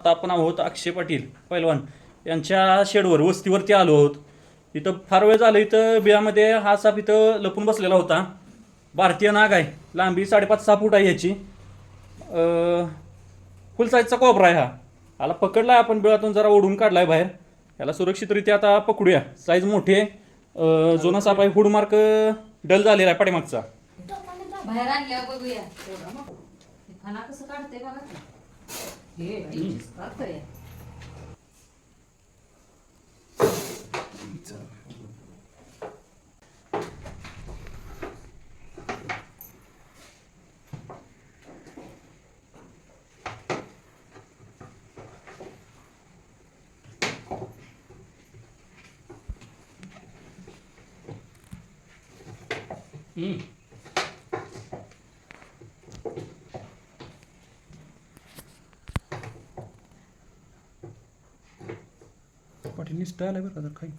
आता आपण आहोत अक्षय पाटील पैलवान. यांच्या शेडवर वस्तीवरती आलो आहोत. इथं फार वेळ झालं इथं बिळामध्ये हा साप इथं लपून बसलेला होता. भारतीय नाग आहे. लांबी साडेपाच सहा फूट आहे याची. फुल साईजचा कोबरा आहे हा. ह्याला पकडला आपण बिळातून जरा ओढून काढलाय बाहेर. ह्याला सुरक्षितरित्या आता पकडूया. साईज मोठी. आहे जुना साप आहे. हुडमार्क डल झालेला आहे पाठीमागचा. बाहेर आणल्यावर बघूया. कसं काढते बघा. की. हे टीचर्स काढतोय. आलाय बरं का जरा काही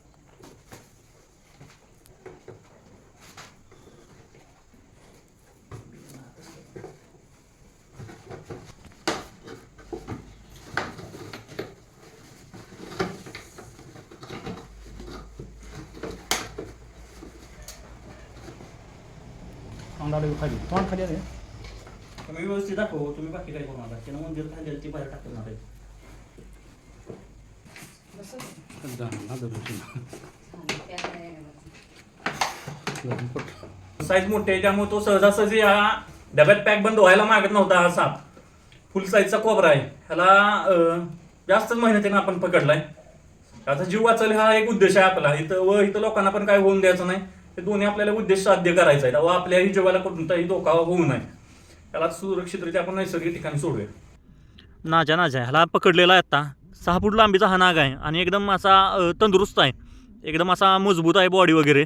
तोंड खाली. तोंड खाली आलं तुम्ही व्यवस्थित दाखवू हो, तुम्ही बाकी काय करू नका त्यानं मंदिर खाली ती बाहेर टाकणार आहे आणि त्याला यायला. साईज मोठी आहे त्यामुळे तो सहजासहजी हा डब्यात पॅक बंद व्हायला मागत नव्हता हा साप. फुल साईजचा कोबरा आहे. ह्याला अं, जास्तच मेहनतीने आपण पकडलाय. त्याचा जीव वाचल हा एक उद्देश आहे आपला. इथं व इथं लोकांना पण काय होऊन द्यायचं नाही. हे दोन्ही आपल्याला उद्देश साध्य करायचा आहे. व आपल्याही जीवाला कोणताही धोका होऊ नये. त्याला सुरक्षितरित्या आपण नैसर्गिक ठिकाणी सोडूया. नाजा नाजा. ह्याला पकडलेला आहे आता. सहा फूट लांबीचा हा नाग आहे आणि एकदम असा तंदुरुस्त आहे. एकदम असा मजबूत आहे बॉडी वगैरे.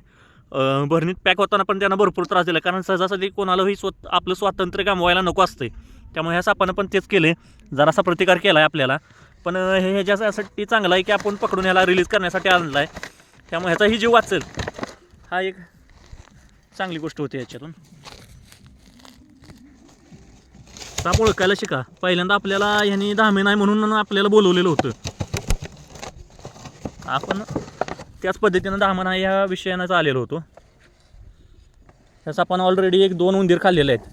भरणीत पॅक होताना पण त्यांना भरपूर त्रास दिला. कारण सहजासहजी कोणालाही स्वत आपलं स्वातंत्र्य गमवायला नको असते त्यामुळे ह्या सापानं पण तेच केले जरासा प्रतिकार केला आहे आपल्याला. पण हे ह्याच्यासाठी चांगलं आहे की आपण पकडून ह्याला रिलीज करण्यासाठी आणला आहे त्यामुळे ह्याचाही जीव वाचेल. हा एक चांगली गोष्ट होती याच्यातून. साप ओळखायला शिका. पहिल्यांदा आपल्याला ह्यांनी धामे नाही म्हणून आपल्याला बोलवलेलं होतं. आपण त्याच पद्धतीनं धामा नाही ह्या विषयानं आलेलो होतो. ह्या सापानं ऑलरेडी एक दोन उंदीर खाल्लेले आहेत.